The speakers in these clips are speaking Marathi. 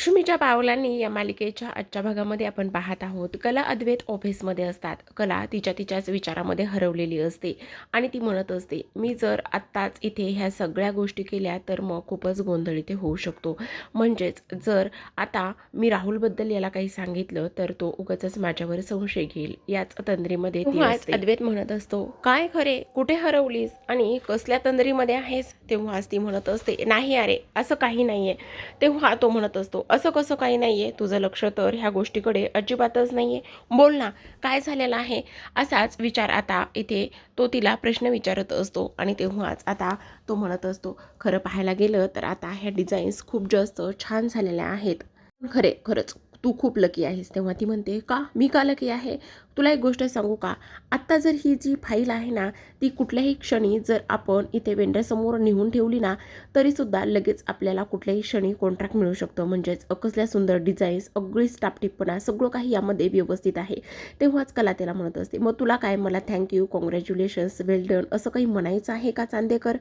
लक्ष्मीच्या पावलांनी या मालिकेच्या आजच्या भागामध्ये आपण पाहत आहोत. कला अद्वैत ऑफिसमध्ये असतात. कला तिच्या तिच्याच विचारामध्ये हरवलेली असते आणि ती म्हणत असते मी जर आत्ताच इथे ह्या सगळ्या गोष्टी केल्या तर मग खूपच गोंधळ इथे होऊ शकतो. म्हणजेच जर आता मी राहुलबद्दल याला काही सांगितलं तर तो उगाच माझ्यावर संशय घेईल. याच तंद्रीमध्ये. अद्वैत म्हणत असतो काय खरे? कुठे हरवलीस? आणि कसल्या तंद्रीमध्ये आहेस? तेव्हाच ती म्हणत असते नाही अरे असं काही नाहीये. तेव्हा तो म्हणत असतो असं कसं काही नाही आहे तुझं लक्ष तर ह्या गोष्टीकडे अजिबातच नाहीये. बोल ना काय झालेलं आहे? असाच विचार आता इथे तो तिला प्रश्न विचारत असतो आणि तेव्हाच आता तो म्हणत असतो खरं पाहायला गेलं तर आता ह्या डिझाईन्स खूप जास्त छान झालेल्या आहेत. खरे खरंच. तू खूप लकी आहेस. तेव्हा ती म्हणते का? मी का लकी आहे? तुला एक गोष्ट सांगू का? आत्ता जर ही जी फाईल आहे ना ती कुठल्याही क्षणी जर आपण इथे वेंडरसमोर नेऊन ठेवली ना तरीसुद्धा लगेच आपल्याला कुठल्याही क्षणी कॉन्ट्रॅक्ट मिळू शकतो. म्हणजेच कसल्या सुंदर डिझाईन्स अगदीच टापटिपणा सगळं काही यामध्ये व्यवस्थित आहे. तेव्हाच कला त्याला म्हणत असते. मग तुला काय? मला थँक्यू कॉंग्रॅच्युलेशन्स वेल डन असं काही म्हणायचं आहे का चांदेकर?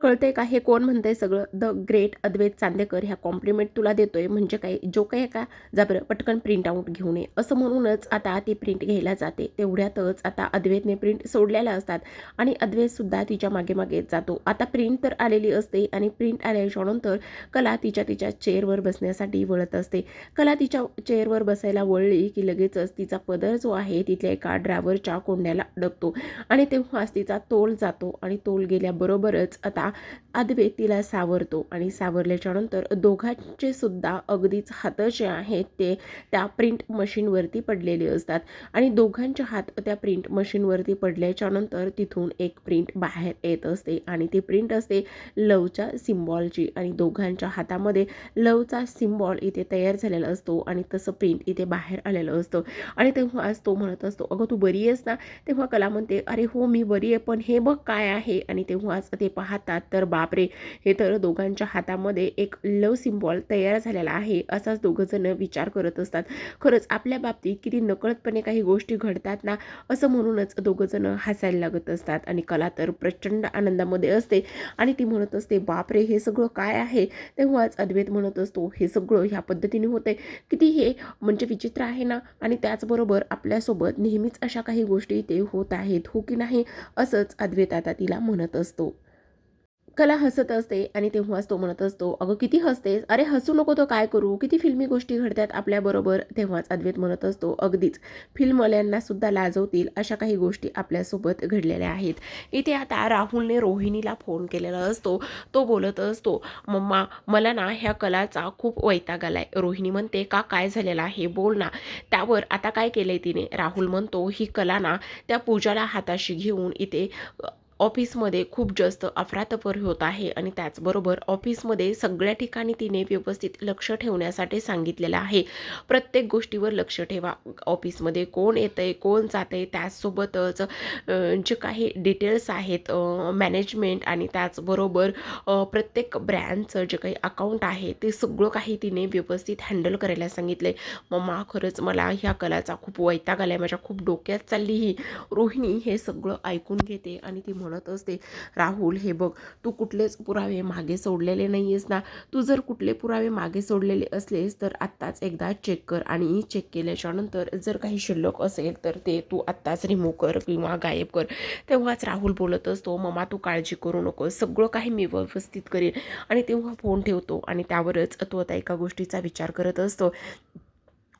कळतंय का? हे कोण म्हणतंय सगळं? द ग्रेट अद्वैत चांदेकर ह्या कॉम्प्लिमेंट तुला देतोय. म्हणजे काय? जो काही का? जा बरं पटकन प्रिंट आऊट घेऊन ये असं म्हणूनच आता ती प्रिंट घ्यायला जाते. तेवढ्यातच आता अद्वैतने प्रिंट सोडलेल्या असतात. आणि अद्वैतसुद्धा तिच्यामागे मागे जातो. आता प्रिंट तर आलेली असते आणि प्रिंट आल्याच्यानंतर कला तिच्या तिच्या चेअरवर बसण्यासाठी वळत असते. कला तिच्या चेअरवर बसायला वळली की लगेचच तिचा पदर जो आहे तिथल्या एका ड्रायव्हरच्या कोंड्याला अडकतो. आणि तेव्हाच तिचा तोल जातो. आणि तोल गेल्याबरोबरच आता आदवे तिला सावरतो आणि सावरल्याच्या नंतर दोघांचे सुद्धा अगदीच हात जे आहेत ते त्या प्रिंट मशीनवरती पडलेले असतात. आणि दोघांचे हात त्या प्रिंट मशीनवरती पडल्याच्या नंतर तिथून एक प्रिंट बाहेर येत असते आणि ती प्रिंट असते लवच्या सिम्बॉलची आणि दोघांच्या हातामध्ये लवचा सिम्बॉल इथे तयार झालेला असतो आणि तसं प्रिंट इथे बाहेर आलेलं असतं. आणि तेव्हा आज तो म्हणत असतो अगं तू बरी आहेस ना? तेव्हा कला म्हणते अरे हो मी बरी आहे पण हे बघ काय आहे? आणि तेव्हाच ते पाहतात तर बापरे हे तर दोघांच्या हातामध्ये एक लव सिम्बॉल तयार झालेला आहे असाच दोघंजणं विचार करत असतात. खरंच आपल्या बाबतीत किती नकळतपणे काही गोष्टी घडतात ना असं म्हणूनच दोघंजणं हसायला लागत असतात. आणि कला तर प्रचंड आनंदामध्ये असते. आणि ती म्हणत असते बापरे हे सगळं काय आहे? तेव्हाच अद्वैत म्हणत असतो हे सगळं ह्या पद्धतीने होते किती हे म्हणजे विचित्र आहे ना? आणि त्याचबरोबर आपल्यासोबत नेहमीच अशा काही गोष्टी ते होत आहेत हो की नाही? असंच अद्वैत आता तिला म्हणत असतो. कला हसत असते आणि तेव्हाच तो म्हणत असतो अगं किती हसतेस? अरे हसू नको तर काय करू? किती फिल्मी गोष्टी घडतात आपल्याबरोबर? तेव्हाच अद्वैत म्हणत असतो अगदीच. फिल्मवाल्यांना सुद्धा लाजवतील अशा काही गोष्टी आपल्यासोबत घडलेल्या आहेत. इथे आता राहुलने रोहिणीला फोन केलेला असतो. तो बोलत असतो मम्मा मला ना ह्या कलाचा खूप वैताग आलाय. रोहिणी म्हणते का? काय झालेला आहे? बोल ना. त्यावर आता काय केलंय तिने? राहुल म्हणतो ही कला ना त्या पूजाला हाताशी घेऊन इथे ऑफिसमध्ये खूप जास्त अफरातफर होत आहे आणि त्याचबरोबर ऑफिसमध्ये सगळ्या ठिकाणी तिने व्यवस्थित लक्ष ठेवण्यासाठी सांगितलेलं आहे. प्रत्येक गोष्टीवर लक्ष ठेवा. ऑफिसमध्ये कोण येतं आहे कोण जात आहे त्याचसोबतच जे काही डिटेल्स आहेत मॅनेजमेंट आणि त्याचबरोबर प्रत्येक ब्रँडचं जे काही अकाउंट आहे ते सगळं काही तिने व्यवस्थित हँडल करायला सांगितलं आहे मम्मा खरंच मला ह्या कलाचा खूप वैताग आला आहे माझ्या खूप डोक्यात चालली ही. रोहिणी हे सगळं ऐकून घेते आणि ती म्हणत असते राहुल हे बघ तू कुठलेच पुरावे मागे सोडलेले नाही आहेस ना. तू जर कुठले पुरावे मागे सोडलेले असलेस तर आत्ताच एकदा चेक कर आणि चेक केल्याच्यानंतर जर काही शिल्लक असेल तर ते तू आत्ताच रिमूव्ह कर किंवा गायब कर. तेव्हाच राहुल बोलत असतो ममा तू काळजी करू नको सगळं काही मी व्यवस्थित करेन. आणि तेव्हा फोन ठेवतो आणि त्यावरच तो आता एका गोष्टीचा विचार करत असतो.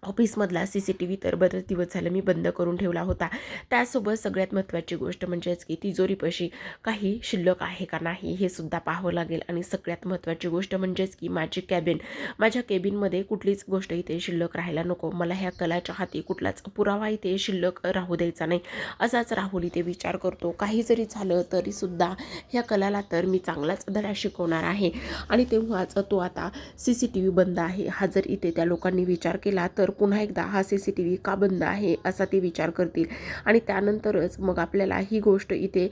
ऑफिसमधला सी सी टी व्ही तर बरेच दिवस झालं मी बंद करून ठेवला होता. त्यासोबत सगळ्यात महत्त्वाची गोष्ट म्हणजेच की तिजोरीपाशी काही शिल्लक आहे का नाही हे सुद्धा पाहावं लागेल. आणि सगळ्यात महत्त्वाची गोष्ट म्हणजेच की माझी कॅबिन माझ्या केबिनमध्ये कुठलीच गोष्ट इथे शिल्लक राहायला नको. मला ह्या कलाच्या हाती कुठलाच पुरावा इथे शिल्लक राहू द्यायचा नाही. असाच राहुल इथे विचार करतो. काही जरी झालं तरीसुद्धा ह्या कलाला तर मी चांगलाच धडा शिकवणार आहे. आणि तेव्हाच तो आता सी सी टी व्ही बंद आहे. हा जर इथे त्या लोकांनी विचार केला तर पुन्हा एकदा हा सी सी टी व्ही का बंद आहे असा ते विचार करतील. आणि त्यानंतरच मग आपल्याला ही गोष्ट इथे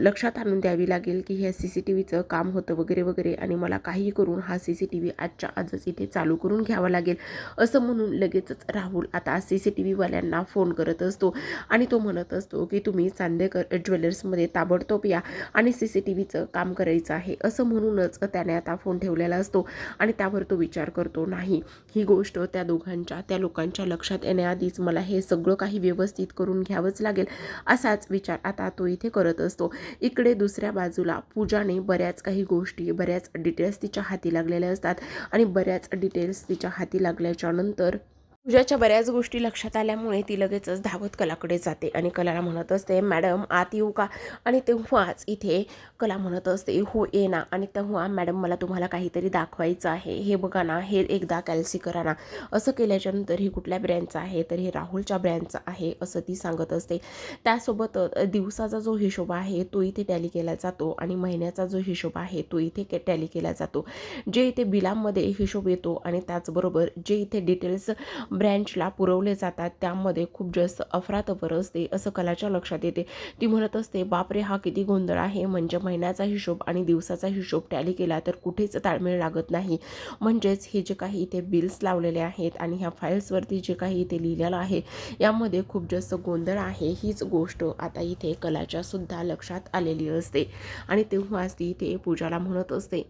लक्षात आणून द्यावी लागेल की ह्या सी सी टी व्हीचं काम होतं वगैरे वगैरे आणि मला काही करून हा सी सी टी व्ही आजच्या आजच इथे चालू करून घ्यावा लागेल. असं म्हणून लगेचच राहुल आता सी सी टी व्हीवाल्यांना फोन करत असतो आणि तो म्हणत असतो की तुम्ही चांदेकर ज्वेलर्समध्ये ताबडतोब या आणि सी सी टी व्हीचं काम करायचं आहे. असं म्हणूनच त्याने आता फोन ठेवलेला असतो आणि त्यावर तो विचार करतो नाही ही गोष्ट त्या तुमच्या त्या लोकांच्या लक्षात येण्याआधीच मला हे सगळं काही व्यवस्थित करून घ्यावंच लागेल असाच विचार आता तो इथे करत असतो. इकडे दुसऱ्या बाजूला पूजाने बऱ्याच काही गोष्टी बऱ्याच डिटेल्स तिच्या हाती लागलेल्या असतात. आणि बऱ्याच डिटेल्स तिच्या हाती लागल्याच्या नंतर पूजाच्या बऱ्याच गोष्टी लक्षात आल्यामुळे ती लगेचच धावत कलाकडे जाते आणि कलाला म्हणत असते मॅडम आत येऊ का? आणि तेव्हाच इथे कला म्हणत असते हो ये ना. आणि तेव्हा मॅडम मला तुम्हाला काहीतरी दाखवायचं आहे. हे बघा ना हे एकदा कॅल्सी करा ना. असं केल्याच्यानंतर हे कुठल्या ब्रँडचं आहे? तर हे राहुलच्या ब्रँडचं आहे असं ती सांगत असते. त्यासोबत दिवसाचा जो हिशोब आहे तो इथे टॅली केला जातो आणि महिन्याचा जो हिशोब आहे तो इथे टॅली केला जातो. जे इथे बिलांमध्ये हिशोब येतो आणि त्याचबरोबर जे इथे डिटेल्स ब्रँचला पुरवले जातात. त्यामध्ये खूप जास्त अफरातफर असते असं कलाच्या लक्षात येते. ती म्हणत असते बापरे हा किती गोंधळ आहे. म्हणजे महिन्याचा हिशोब आणि दिवसाचा हिशोब टॅली केला तर कुठेच ताळमेळ लागत नाही. म्हणजेच हे जे काही इथे बिल्स लावलेले आहेत आणि ह्या फाईल्सवरती जे काही इथे लिहिलेलं आहे यामध्ये खूप जास्त गोंधळ आहे. हीच गोष्ट आता इथे कलाच्या सुद्धा लक्षात आलेली असते. आणि तेव्हाच ती इथे पूजाला म्हणत असते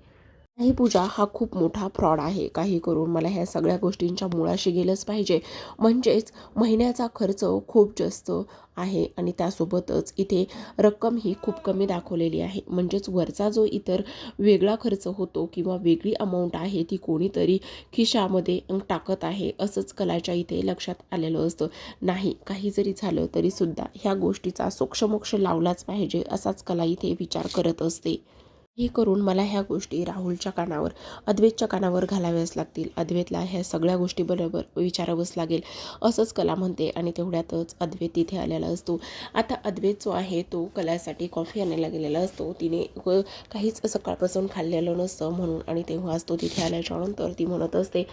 ही पूजा हा खूप मोठा फ्रॉड आहे. काही करून मला ह्या सगळ्या गोष्टींच्या मुळाशी गेलंच पाहिजे. म्हणजेच महिन्याचा खर्च खूप जास्त आहे आणि त्यासोबतच इथे रक्कम ही खूप कमी दाखवलेली आहे. म्हणजेच वरचा जो इतर वेगळा खर्च होतो किंवा वेगळी अमाऊंट आहे ती कोणीतरी खिशामध्ये टाकत आहे असंच कलाच्या इथे लक्षात आलेलं असतं. नाही काही जरी झालं तरीसुद्धा ह्या गोष्टीचा सोक्षमोक्ष लावलाच पाहिजे असाच कला इथे विचार करत असते. हे करून मला ह्या गोष्टी राहुलच्या कानावर अद्वैतच्या कानावर घालाव्याच लागतील. अद्वैतला ह्या सगळ्या गोष्टीबरोबर विचारावंच लागेल. असंच कला म्हणते आणि तेवढ्यातच अद्वैत तिथे आलेला असतो. आता अद्वैत जो आहे तो कलासाठी कॉफी आणायला गेलेला असतो. तिने काहीच सकाळपासून खाल्लेलं नसतं म्हणून आणि तेव्हाच तो तिथे आल्याच्यानंतर ती म्हणत असते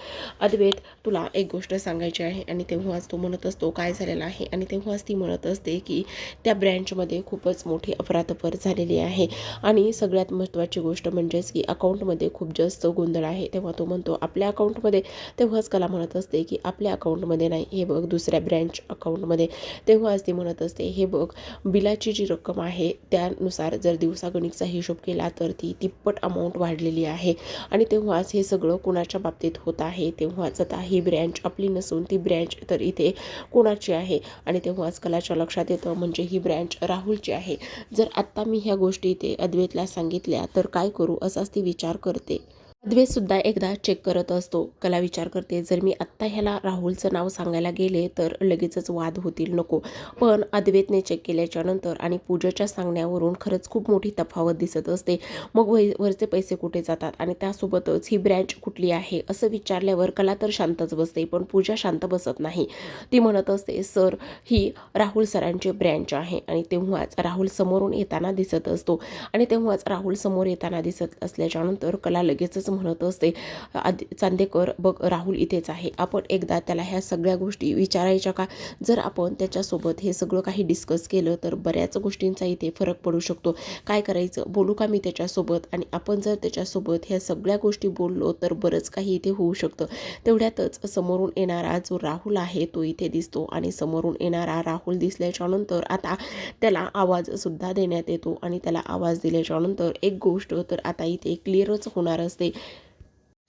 अद्वैत तुला एक गोष्ट सांगायची आहे. आणि तेव्हाच तो म्हणत असतो काय झालेलं आहे? आणि तेव्हाच ती म्हणत असते की त्या ब्रँचमध्ये खूपच मोठी अफरातफर झालेली आहे आणि सगळ्यात महत्त्वाची गोष्ट म्हणजेच की अकाउंटमध्ये खूप जास्त गोंधळ आहे. तेव्हा तो म्हणतो आपल्या अकाउंटमध्ये तेव्हाच कला म्हणत असते की आपल्या अकाउंटमध्ये नाही. हे बघ दुसऱ्या ब्रँच अकाउंटमध्ये. तेव्हाच ती म्हणत असते हे बघ बिलाची जी रक्कम आहे त्यानुसार जर दिवसागणिकचा हिशोब केला तर ती तिप्पट अमाऊंट वाढलेली आहे. आणि तेव्हाच हे सगळं कुणाच्या बाबतीत होत आहे तेव्हाच आता ही ब्रँच आपली नसून ती ब्रँच तर इथे कोणाची आहे? आणि तेव्हाच कलाच्या लक्षात येतं म्हणजे ही ब्रँच राहुलची आहे. जर आत्ता मी ह्या गोष्टी इथे अद्वैतला सांगितल्या तर काय करू? असाच ती विचार करते. अद्वैतसुद्धा एकदा चेक करत असतो. कला विचार करते. जर मी आत्ता ह्याला राहुलचं नाव सांगायला गेले तर लगेचच वाद होतील नको. पण अद्वैतने चेक केल्याच्यानंतर आणि पूजेच्या सांगण्यावरून खरंच खूप मोठी तफावत दिसत असते. मग वै वरचे पैसे कुठे जातात? आणि त्यासोबतच ही ब्रँच कुठली आहे? असं विचारल्यावर कला तर शांतच बसते पण पूजा शांत बसत नाही. ती म्हणत असते सर ही राहुल सरांची ब्रँच आहे. आणि तेव्हाच राहुल समोरून येताना दिसत असतो. आणि तेव्हाच राहुल समोर येताना दिसत असल्याच्यानंतर कला लगेचच म्हणत असते. आदि चांदेकर बघ राहुल इथेच आहे. आपण एकदा त्याला ह्या सगळ्या गोष्टी विचारायच्या का? जर आपण त्याच्यासोबत हे सगळं काही डिस्कस केलं तर बऱ्याच गोष्टींचा इथे फरक पडू शकतो. काय करायचं? बोलू का मी त्याच्यासोबत? आणि आपण जर त्याच्यासोबत ह्या सगळ्या गोष्टी बोललो तर बरंच काही इथे होऊ शकतं. तेवढ्यातच समोरून येणारा जो राहुल आहे तो इथे दिसतो. आणि समोरून येणारा राहुल दिसल्याच्यानंतर आता त्याला आवाजसुद्धा देण्यात येतो. आणि त्याला आवाज दिल्याच्यानंतर एक गोष्ट तर आता इथे क्लिअरच होणार असते.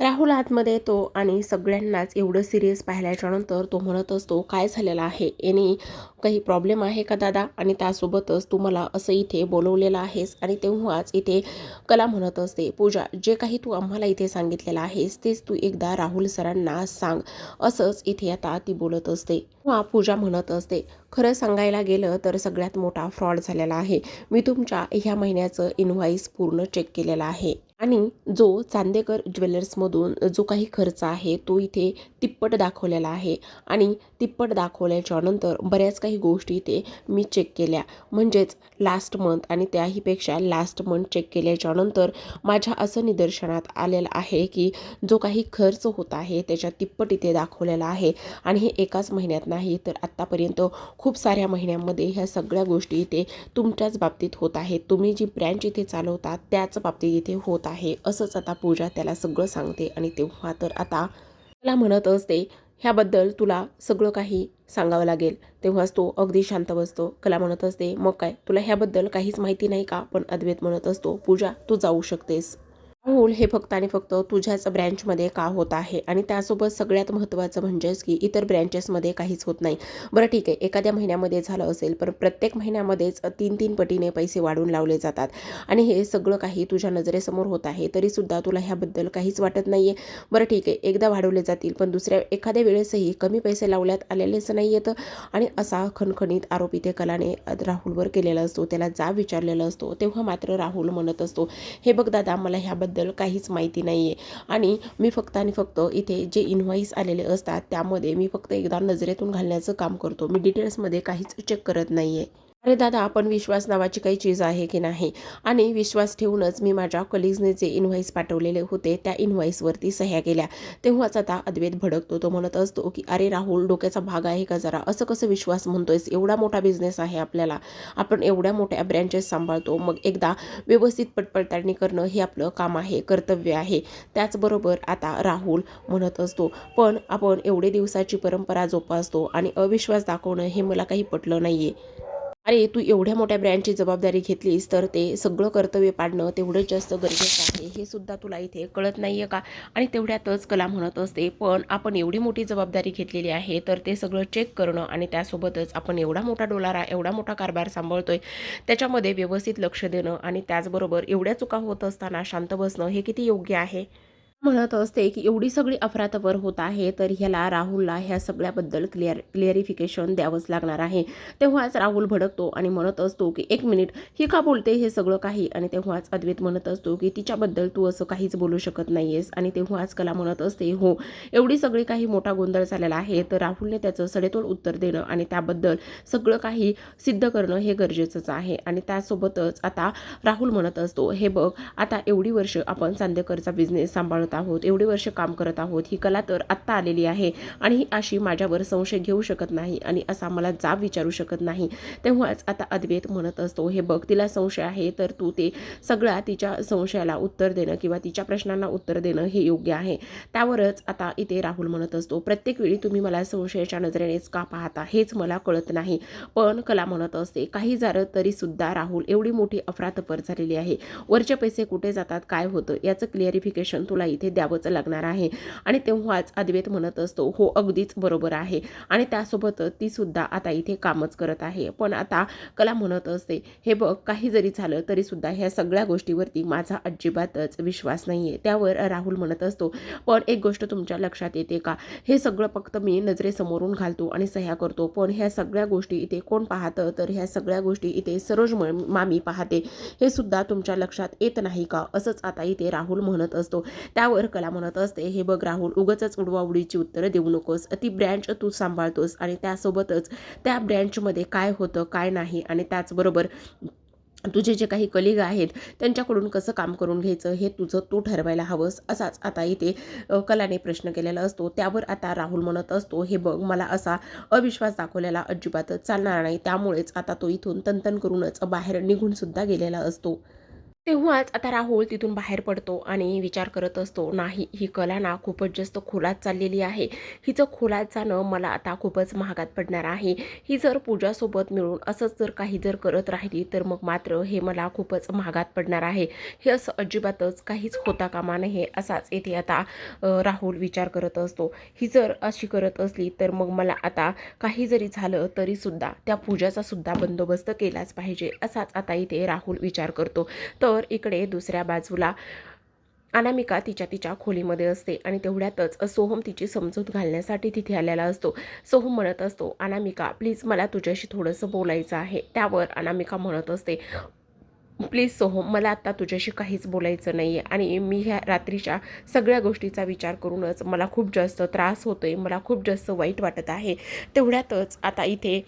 राहुल आतमध्ये येतो आणि सगळ्यांनाच एवढं सिरियस पाहिल्याच्यानंतर तो म्हणत असतो काय झालेलं आहे? याने काही प्रॉब्लेम आहे का दादा? आणि त्यासोबतच तू मला असं इथे बोलवलेलं आहेस आणि तेव्हाच इथे कला म्हणत असते पूजा जे काही तू आम्हाला इथे सांगितलेलं आहेस तेच तू एकदा राहुल सरांना सांग. असंच इथे आता ती बोलत असते. हा पूजा म्हणत असते खरं सांगायला गेलं तर सगळ्यात मोठा फ्रॉड झालेला आहे. मी तुमच्या ह्या महिन्याचं इन्व्हॉइस पूर्ण चेक केलेलं आहे. आणि जो चांदेकर ज्वेलर्समधून जो काही खर्च आहे तो इथे तिप्पट दाखवलेला आहे. आणि तिप्पट दाखवल्याच्या नंतर बऱ्याच काही गोष्टी इथे मी चेक केल्या. म्हणजेच लास्ट मंथ आणि त्याहीपेक्षा लास्ट मंथ चेक केल्याच्यानंतर माझ्या असं निदर्शनात आलेलं आहे की जो काही खर्च होत आहे त्याच्या तिप्पट इथे दाखवलेला आहे. आणि हे एकाच महिन्यात नाही तर आत्तापर्यंत खूप साऱ्या महिन्यांमध्ये ह्या सगळ्या गोष्टी इथे तुमच्याच बाबतीत होत आहेत. तुम्ही जी ब्रँच इथे चालवता त्याच बाबतीत इथे होत आहे असंच आता पूजा त्याला सगळं सांगते आणि तेव्हा तर आता मला म्हणत असते ह्याबद्दल तुला सगळं काही सांगावं लागेल. तेव्हाच तो अगदी शांत बसतो. कला म्हणत असते मग काय तुला ह्याबद्दल काहीच माहिती नाही का? पण अद्वैत म्हणत असतो पूजा तू जाऊ शकतेस. राहुल हे फक्त आणि फक्त तुझ्याच ब्रँचमध्ये का होत आहे? आणि त्यासोबत सगळ्यात महत्त्वाचं म्हणजेच की इतर ब्रँचेसमध्ये काहीच होत नाही. बरं ठीक आहे एखाद्या महिन्यामध्ये झालं असेल पण प्रत्येक महिन्यामध्येच तीन तीन पटीने पैसे वाढून लावले जातात. आणि हे सगळं काही तुझ्या नजरेसमोर होत आहे तरीसुद्धा तुला ह्याबद्दल काहीच वाटत नाही आहे बरं ठीक आहे एकदा वाढवले जातील पण दुसऱ्या एखाद्या वेळेसही कमी पैसे लावल्यात आलेलेच नाही आहेत आणि असा खणखणीत आरोप इथे कलाने राहुलवर केलेला असतो त्याला जा विचारलेला असतो तेव्हा मात्र राहुल म्हणत असतो हे बघ दादा मला ह्याबद्दल काहीच माहिती नाही आहे आणि मी फक्त आणि फक्त इथे जे इन्व्हॉइस आलेले असतात त्यामध्ये मी फक्त एकदा नजरेतून घालण्याचं काम करतो. मी डिटेल्समध्ये काहीच चेक करत नाही आहे अरे दादा आपण विश्वास नावाची काही चीज आहे की नाही? आणि विश्वास ठेवूनच मी माझ्या कलिग्जने जे इन्व्हॉइस पाठवलेले होते त्या इन्व्हॉइसवरती सह्या केल्या. तेव्हाच आता अद्वैत भडकतो. तो म्हणत असतो की अरे राहुल डोक्याचा भाग आहे का जरा? असं कसं विश्वास म्हणतोयस? एवढा मोठा बिझनेस आहे आपल्याला. आपण एवढ्या मोठ्या ब्रँचेस सांभाळतो. मग एकदा व्यवस्थित पटपडताळणी करणं हे आपलं काम आहे कर्तव्य आहे. त्याचबरोबर आता राहुल म्हणत असतो पण आपण एवढे दिवसाची परंपरा जोपासतो आणि अविश्वास दाखवणं हे मला काही पटलं नाही आहे अरे तू एवढ्या मोठ्या ब्रँडची जबाबदारी घेतलीस तर ते सगळं कर्तव्य पाडणं तेवढंच जास्त गरजेचं आहे. हे सुद्धा तुला इथे कळत नाही आहे का? आणि तेवढ्यातच कला म्हणत असते पण आपण एवढी मोठी जबाबदारी घेतलेली आहे तर ते सगळं चेक करणं आणि त्यासोबतच आपण एवढा मोठा डोलारा एवढा मोठा कारभार सांभाळतोय त्याच्यामध्ये व्यवस्थित लक्ष देणं आणि त्याचबरोबर एवढ्या चुका होत असताना शांत बसणं हे किती योग्य आहे? म्हणत असते की एवढी सगळी अफरातफर होत आहे तर ह्याला राहुलला ह्या सगळ्याबद्दल क्लिअर क्लिअरिफिकेशन द्यावंच लागणार आहे. तेव्हाच राहुल भडकतो आणि म्हणत असतो की एक मिनिट ही का बोलते? हे सगळं काही. आणि तेव्हाच अद्वैत म्हणत असतो की तिच्याबद्दल तू असं काहीच बोलू शकत नाही आहेस आणि तेव्हाच कला म्हणत असते हो एवढी सगळी काही मोठा गोंधळ झालेला आहे तर राहुलने त्याचं सडेतोड उत्तर देणं आणि त्याबद्दल सगळं काही सिद्ध करणं हे गरजेचंच आहे. आणि त्यासोबतच आता राहुल म्हणत असतो हे बघ आता एवढी वर्ष आपण चांदेकरचा बिझनेस सांभाळत आहोत एवढे वर्ष काम करत आहोत ही कला तर आत्ता आलेली आहे आणि ही अशी माझ्यावर संशय घेऊ शकत नाही आणि असा मला जाब विचारू शकत नाही. तेव्हाच आता अद्वैत म्हणत असतो हे बघ तिला संशय आहे तर तू ते सगळ्या तिच्या संशयाला उत्तर देणं किंवा तिच्या प्रश्नांना उत्तर देणं हे योग्य आहे. त्यावरच आता इथे राहुल म्हणत असतो प्रत्येक वेळी तुम्ही मला संशयाच्या नजरेनेच का पाहता हेच मला कळत नाही. पण कला म्हणत असते काही झालं तरी सुद्धा राहुल एवढी मोठी अफरातफर झालेली आहे. वरचे पैसे कुठे जातात काय होतं याचं क्लिअरिफिकेशन तुला इथे द्यावंच लागणार आहे. आणि तेव्हाच अद्वैत म्हणत असतो हो अगदीच बरोबर आहे. आणि त्यासोबतच ती सुद्धा आता इथे कामच करत आहे. पण आता कला म्हणत असते हे बघ काही जरी झालं तरी सुद्धा ह्या सगळ्या गोष्टीवरती माझा अजिबातच विश्वास नाही आहे त्यावर राहुल म्हणत असतो पण एक गोष्ट तुमच्या लक्षात येते का? हे सगळं फक्त मी नजरेसमोरून घालतो आणि सह्या करतो. पण ह्या सगळ्या गोष्टी इथे कोण पाहतं? तर ह्या सगळ्या गोष्टी इथे सरोज मामी पाहते. हे सुद्धा तुमच्या लक्षात येत नाही का? असंच आता इथे राहुल म्हणत असतो. त्यावर कला म्हणत असते. हे बघ राहुल उगच उडवाउडीची उत्तरं देऊ नकोस. ती ब्रँच तू सांभाळतोस आणि त्यासोबतच त्या ब्रँचमध्ये काय होतं काय नाही आणि त्याचबरोबर तुझे जे काही कलिग आहेत त्यांच्याकडून कसं काम करून घ्यायचं हे तुझं तू ठरवायला हवंस. असाच आता इथे कलाने प्रश्न केलेला असतो. त्यावर आता राहुल म्हणत असतो हे बघ मला असा अविश्वास दाखवलेला अजिबातच चालणार नाही. त्यामुळेच आता तो इथून तंतन करूनच बाहेर निघूनसुद्धा गेलेला असतो. तेव्हाच आता राहुल तिथून बाहेर पडतो आणि विचार करत असतो नाही ही कला ना खूपच जास्त खोलात चाललेली आहे. हिचं खोलात जाणं मला आता खूपच महागात पडणार आहे. ही जर पूजासोबत मिळून असंच जर काही जर करत राहिली तर मग मात्र हे मला खूपच महागात पडणार आहे. हे असं अजिबातच काहीच होता कामा नये असाच येथे आता राहुल विचार करत असतो. ही जर अशी करत असली तर मग मला आता काही जरी झालं तरीसुद्धा त्या पूजाचा सुद्धा बंदोबस्त केलाच पाहिजे असाच आता इथे राहुल विचार करतो. तर तर इकडे दुसऱ्या बाजूला अनामिका तिच्या तिच्या खोलीमध्ये असते आणि तेवढ्यातच सोहम तिची समजूत घालण्यासाठी तिथे आलेला असतो. सोहम म्हणत असतो अनामिका प्लीज मला तुझ्याशी थोडंसं बोलायचं आहे. त्यावर अनामिका म्हणत असते प्लीज सोहम मला आत्ता तुझ्याशी काहीच बोलायचं नाही आहे आणि मी ह्या रात्रीच्या सगळ्या गोष्टीचा विचार करूनच मला खूप जास्त त्रास होतो आहे मला खूप जास्त वाईट वाटत आहे. तेवढ्यातच आता इथे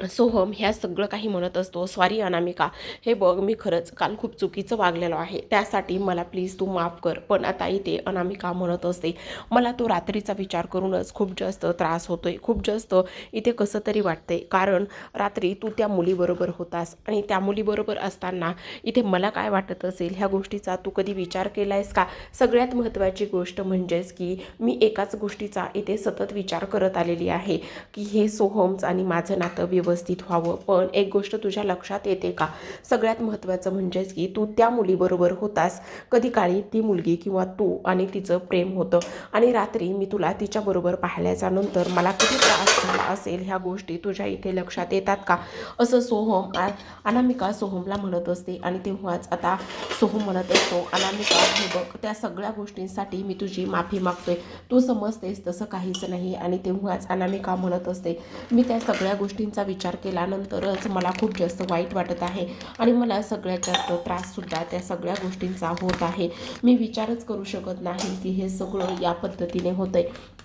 सोहम ह्या सगळं काही म्हणत असतो. स्वारी अनामिका. हे बघ मी खरंच काल खूप चुकीचं वागलेलो आहे. त्यासाठी मला प्लीज तू माफ कर. पण आता इथे अनामिका म्हणत असते मला तो रात्रीचा विचार करूनच खूप जास्त त्रास होतोय. खूप जास्त इथे कसं तरी वाटतंय. कारण रात्री तू त्या मुलीबरोबर होतास आणि त्या मुलीबरोबर असताना इथे मला काय वाटत असेल? ह्या गोष्टीचा तू कधी विचार केला आहेस का? सगळ्यात महत्त्वाची गोष्ट म्हणजेच की मी एकाच गोष्टीचा इथे सतत विचार करत आलेली आहे की हे सोहमचं आणि माझं नातं व्यवस्थित व्हावं. पण एक गोष्ट तुझ्या लक्षात येते का? सगळ्यात महत्त्वाचं म्हणजेच की तू त्या मुलीबरोबर होतास. कधी काळी ती मुलगी किंवा तू आणि तिचं प्रेम होतं. आणि रात्री मी तुला तिच्याबरोबर पाहिल्याच्या नंतर मला किती त्रास झाला असेल ह्या गोष्टी तुझ्या इथे लक्षात येतात का? असं सोहम अनामिका सोहमला म्हणत असते आणि तेव्हाच आता सोहम म्हणत असतो अनामिका हे बघ त्या सगळ्या गोष्टींसाठी मी तुझी माफी मागतोय. तू समजतेस तसं काहीच नाही. आणि तेव्हाच अनामिका म्हणत असते मी त्या सगळ्या गोष्टींचा विचार केल्यानंतरच मला खूप जास्त वाईट वाटत आहे आणि मला सगळ्यात जास्त त्राससुद्धा त्या सगळ्या गोष्टींचा होत आहे. मी विचारच करू शकत नाही की हे सगळं या पद्धतीने होतं आहे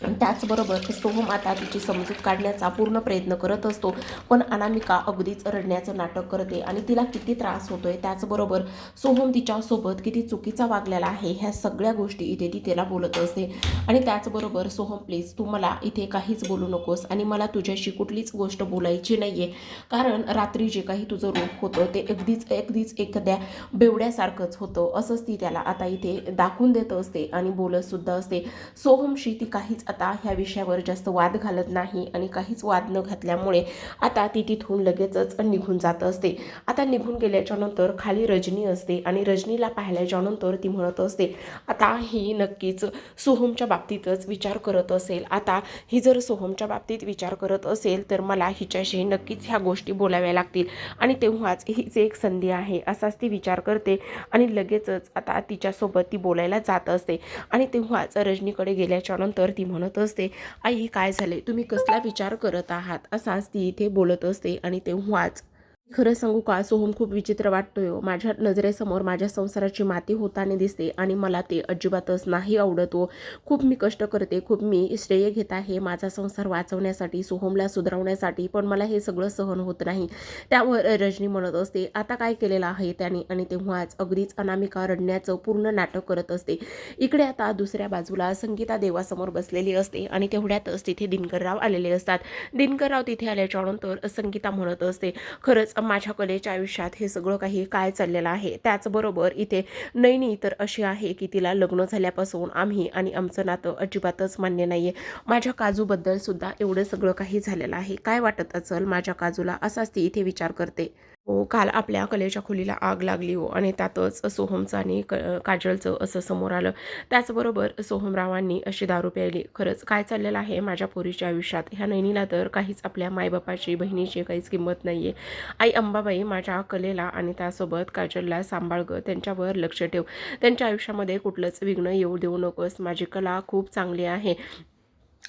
त्याचबरोबर सोहम आता तिची समजूत काढण्याचा पूर्ण प्रयत्न करत असतो. पण अनामिका अगदीच रडण्याचं नाटक करते आणि तिला किती त्रास होतोय त्याचबरोबर सोहम तिच्यासोबत किती चुकीचा वागलेला आहे ह्या सगळ्या गोष्टी इथे ती तिला बोलत असते. आणि त्याचबरोबर सोहम प्लीज तू मला इथे काहीच बोलू नकोस आणि मला तुझ्याशी कुठलीच गोष्ट बोलायची नाही आहे कारण रात्री जे काही तुझं रूप होतं ते अगदीच अगदीच एखाद्या बेवड्यासारखंच होतं असंच ती त्याला आता इथे दाखवून देत असते आणि बोलतसुद्धा असते. सोहमशी ती काहीच आता ह्या विषयावर जास्त वाद घालत नाही आणि काहीच वाद न घातल्यामुळे आता ती तिथून लगेचच निघून जात असते. आता निघून गेल्याच्यानंतर खाली रजनी असते आणि रजनीला पाहिल्याच्या नंतर ती म्हणत असते आता ही नक्कीच सोहमच्या बाबतीतच विचार करत असेल. आता ही जर सोहमच्या बाबतीत विचार करत असेल तर मला हिच्याशी नक्कीच ह्या गोष्टी बोलाव्या लागतील. आणि तेव्हाच हीच एक संधी आहे असाच ती विचार करते आणि लगेचच आता तिच्यासोबत ती बोलायला जात असते. आणि तेव्हाच रजनीकडे गेल्याच्यानंतर ती म्हणत असते आई काय झाले तुम्ही कसला विचार करत आहात? असाच ती इथे बोलत असते आणि तेव्हाच खरं सांगू का? सोहम खूप विचित्र वाटतोय हो. माझ्या नजरेसमोर माझ्या संसाराची माती होताना दिसते आणि मला ते अजिबातच नाही आवडतो हो. खूप मी कष्ट करते खूप मी श्रेय घेत आहे माझा संसार वाचवण्यासाठी सोहमला सुधारवण्यासाठी पण मला हे सगळं सहन होत नाही. त्यावर रजनी म्हणत असते आता काय केलेलं आहे त्याने? आणि तेव्हाच अगदीच अनामिका रडण्याचं पूर्ण नाटक करत असते. इकडे आता दुसऱ्या बाजूला संगीता देवासमोर बसलेली असते आणि तेवढ्यातच तिथे दिनकरराव आलेले असतात. दिनकरराव तिथे आल्याच्यानंतर संगीता म्हणत असते खरंच माझ्या कलेच्या आयुष्यात हे सगळं काही काय चाललेलं आहे त्याचबरोबर इथे नैनी तर अशी आहे की तिला लग्न झाल्यापासून आम्ही आणि आमचं नातं अजिबातच मान्य नाही आहे माझ्या काजूबद्दल सुद्धा एवढं सगळं काही झालेलं आहे. काय वाटत असेल माझ्या काजूला? असाच ती इथे विचार करते. हो काल आपल्या कलेच्या खोलीला आग लागली हो आणि त्यातच सोहमचं आणि क काजलचं असं समोर आलं. त्याचबरोबर सोहमरावांनी अशी दारू प्यायली. खरंच काय चाललेलं आहे माझ्या पोरीच्या आयुष्यात? ह्या नैनीला तर काहीच आपल्या मायबापाची बहिणीची काहीच किंमत नाही आहे आई अंबाबाई माझ्या कलेला आणि त्यासोबत काजलला सांभाळ ग त्यांच्यावर लक्ष ठेव. त्यांच्या आयुष्यामध्ये कुठलंच विघ्न येऊ देऊ नकोस. माझी कला खूप चांगली आहे.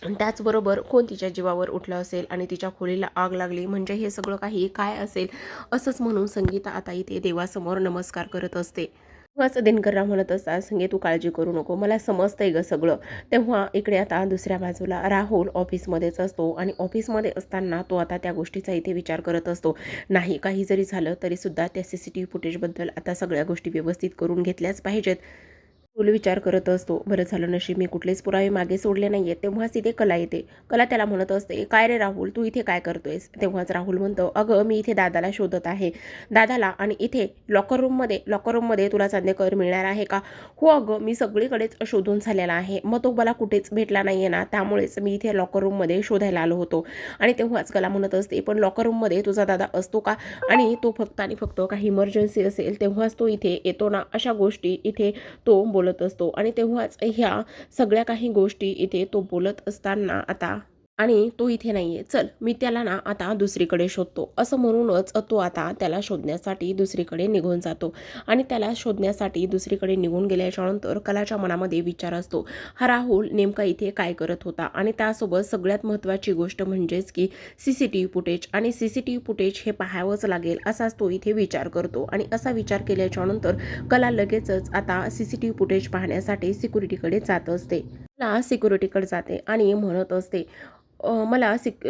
त्याचबरोबर कोण तिच्या जीवावर उठलं असेल आणि तिच्या खोलीला आग लागली म्हणजे हे सगळं काही काय असेल असंच म्हणून संगीता आता इथे देवासमोर नमस्कार करत असते. तेव्हाच दिनकरराव म्हणत असतात संगे तू काळजी करू नको मला समजतंय गं सगळं. तेव्हा इकडे आता दुसऱ्या बाजूला राहुल ऑफिसमध्येच असतो आणि ऑफिसमध्ये असताना तो आता त्या गोष्टीचा इथे विचार करत असतो. नाही काही जरी झालं तरीसुद्धा त्या सी सी टी व्ही फुटेजबद्दल आता सगळ्या गोष्टी व्यवस्थित करून घेतल्याच पाहिजेत. राहुल विचार करत असतो. बरं झालं नशीब मी कुठलेच पुरावे मागे सोडले नाही आहेत तेव्हाच इथे कला येते. कला त्याला म्हणत असते काय रे राहुल तू इथे काय करतोयस? तेव्हाच राहुल म्हणतो अगं मी इथे दादाला शोधत आहे. दादाला आणि इथे लॉकर रूममध्ये लॉकर रूममध्ये तुला चांदेकर मिळणार आहे का? हो अगं मी सगळीकडेच शोधून झालेला आहे. मग तो मला कुठेच भेटला नाही आहे ना त्यामुळेच मी इथे लॉकर रूममध्ये शोधायला आलो होतो. आणि तेव्हाच कला म्हणत असते पण लॉकर रूममध्ये तुझा दादा असतो का? आणि तो फक्त आणि फक्त काही इमर्जन्सी असेल तेव्हाच तो इथे येतो ना. अशा गोष्टी इथे तो बोल बोलत असतो. आणि तेव्हाच ह्या सगळ्या काही गोष्टी इथे तो बोलत असताना आता आणि तो इथे नाही आहे चल मी त्याला ना आता दुसरीकडे शोधतो. असं म्हणूनच तो आता त्याला शोधण्यासाठी दुसरीकडे निघून जातो. आणि त्याला शोधण्यासाठी दुसरीकडे निघून गेल्याच्यानंतर कलाच्या मनामध्ये विचार असतो हा राहुल नेमका इथे काय करत होता? आणि त्यासोबत सगळ्यात महत्त्वाची गोष्ट म्हणजेच की C C T V footage आणि C C T V footage हे पाहावंच लागेल असाच तो इथे विचार करतो. आणि असा विचार केल्याच्यानंतर कला लगेचच आता C C T V footage पाहण्यासाठी सिक्युरिटीकडे जात असते. कला सिक्युरिटीकडे जाते आणि म्हणत असते मला सिक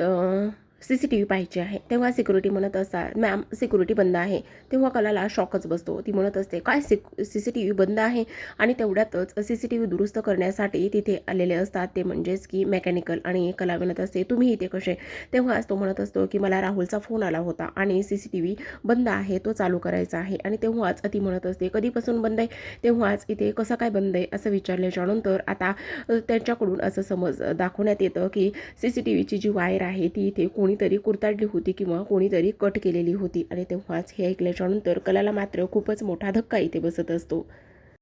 सी सी टी व्ही पाहिजे आहे. तेव्हा सिक्युरिटी म्हणत असतात मॅम सिक्युरिटी बंद आहे. तेव्हा कलाला शॉकच बसतो. ती म्हणत असते काय सिक सी सी टी व्ही बंद आहे? आणि तेवढ्यातच सी सी टी व्ही दुरुस्त करण्यासाठी तिथे आलेले असतात. ते म्हणजेच की मेकॅनिकल आणि कला म्हणत असते तुम्ही इथे कसे? तेव्हाच तो म्हणत असतो की मला राहुलचा फोन आला होता आणि सी सी टी व्ही बंद आहे तो चालू करायचा आहे. आणि तेव्हाच ती म्हणत असते कधीपासून बंद आहे? तेव्हाच इथे कसं काय बंद आहे? असं विचारल्याच्यानंतर आता त्यांच्याकडून असं समज दाखवण्यात येतं की सी सी टी व्हीची जी वायर आहे ती इथे कोणीतरी कुरताडली होती किंवा कोणीतरी कट केलेली होती. आणि तेव्हाच हे ऐकल्याच्यानंतर कलाला मात्र खूपच मोठा धक्का इथे बसत असतो.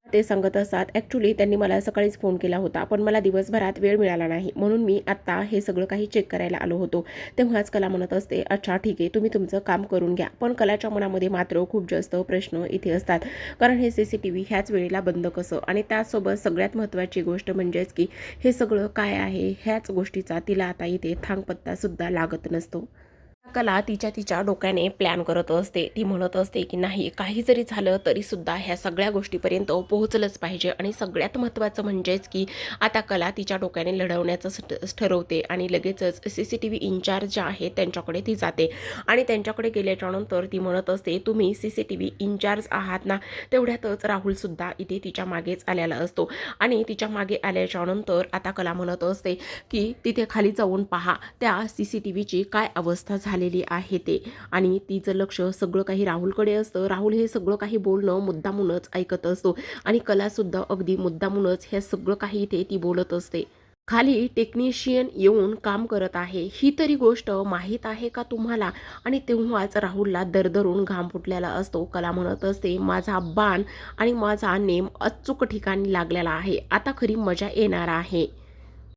ते सांगत असतात ॲक्च्युली त्यांनी मला सकाळीच फोन केला होता पण मला दिवसभरात वेळ मिळाला नाही. म्हणून मी आत्ता हे सगळं काही चेक करायला आलो होतो. तेव्हाच कला म्हणत असते अच्छा ठीक आहे तुम्ही तुमचं काम करून घ्या. पण कलाच्या मनामध्ये मात्र खूप जास्त प्रश्न इथे असतात कारण हे सी सी टी व्ही ह्याच वेळेला बंद कसं? आणि त्याचसोबत सगळ्यात महत्त्वाची गोष्ट म्हणजेच की हे सगळं काय आहे? ह्याच गोष्टीचा तिला आता इथे थांगपत्तासुद्धा लागत नसतो. कला तिच्या तिच्या डोक्याने प्लॅन करत असते. ती म्हणत असते की नाही काही जरी झालं तरी सुद्धा ह्या सगळ्या गोष्टीपर्यंत पोहोचलंच पाहिजे. आणि सगळ्यात महत्त्वाचं म्हणजेच की आता कला तिच्या डोक्याने लढवण्याचं ठरवते आणि लगेचच C C T V incharge जे आहे त्यांच्याकडे ती जाते. आणि त्यांच्याकडे गेल्याच्यानंतर ती म्हणत असते तुम्ही C C T V incharge आहात ना? तेवढ्यातच राहुलसुद्धा इथे तिच्या मागेच आलेला असतो. आणि तिच्यामागे आल्याच्यानंतर आता कला म्हणत असते की तिथे खाली जाऊन पहा. त्या सी सी टी व्हीची काय अवस्था झाली? झालेली आहे ते. आणि तिचं लक्ष सगळं काही राहुलकडे असतं. राहुल हे सगळं काही बोलणं मुद्दामूनच ऐकत असतो. आणि कलासुद्धा अगदी मुद्दामूनच हे सगळं काही इथे ती बोलत असते. खाली टेक्निशियन येऊन काम करत आहे. ही तरी गोष्ट माहीत आहे का तुम्हाला? आणि तेव्हाच राहुलला दरदरून घाम फुटलेला असतो. कला म्हणत असते माझा बाण आणि माझा नेम अचूक ठिकाणी लागलेला आहे. आता खरी मजा येणार आहे.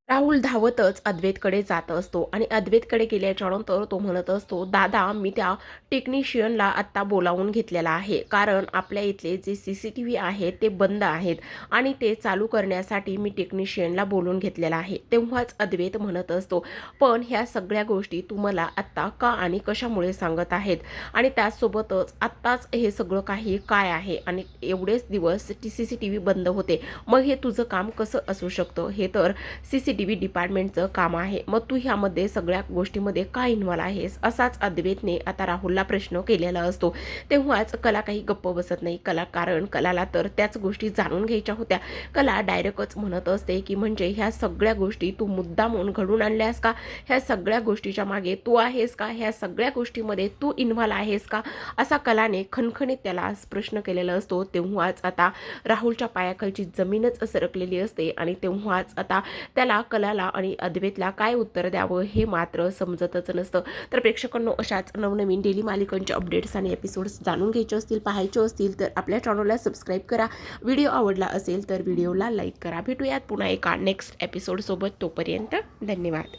राहुल धावतच अद्वैतकडे जात असतो आणि अद्वैतकडे गेल्याच्यानंतर तो म्हणत असतो दादा मी त्या टेक्निशियनला आत्ता बोलावून घेतलेला आहे. कारण आपल्या इथले जे सी सी टी व्ही आहेत ते बंद आहेत आणि ते चालू करण्यासाठी मी टेक्निशियनला बोलून घेतलेला आहे. तेव्हाच अद्वैत म्हणत असतो पण ह्या सगळ्या गोष्टी तुम्हाला आत्ता का आणि कशामुळे सांगत आहेत? आणि त्याचसोबतच आत्ताच हे सगळं काही काय आहे? आणि एवढेच दिवस टी सी सी टी व्ही बंद होते. मग हे तुझं काम कसं असू शकतं? हे तर सी सी टी व्ही डिपार्टमेंटचं काम आहे. मग तू ह्यामध्ये सगळ्या गोष्टीमध्ये काय इन्व्हॉल्व आहेस? असाच अद्वैतने आता राहुलला प्रश्न केलेला असतो. तेव्हाच कला काही गप्प बसत नाही. कला कारण कलाला तर त्याच गोष्टी जाणून घ्यायच्या होत्या. कला डायरेक्टच म्हणत असते की म्हणजे ह्या सगळ्या गोष्टी तू मुद्दामून घडून आणल्यास का? ह्या सगळ्या गोष्टीच्या मागे तू आहेस का? ह्या सगळ्या गोष्टीमध्ये तू इन्व्हॉल्व आहेस का? असा कलाने खणखणीत त्याला प्रश्न केलेला असतो. तेव्हाच आता राहुलच्या पायाखालची जमीनच सरकलेली असते आणि तेव्हाच आता त्याला कलाला आणि अद्वैतला काय उत्तर द्यावं हे मात्र समजतच नसतं. तर प्रेक्षकांनो अशाच नवनवीन डेली मालिकांचे अपडेट्स आणि एपिसोड्स जाणून घ्यायचे असतील पाहायचे असतील तर आपल्या चॅनलला सबस्क्राईब करा. व्हिडिओ आवडला असेल तर व्हिडिओला लाईक करा. भेटूयात पुन्हा एका नेक्स्ट एपिसोडसोबत तोपर्यंत धन्यवाद.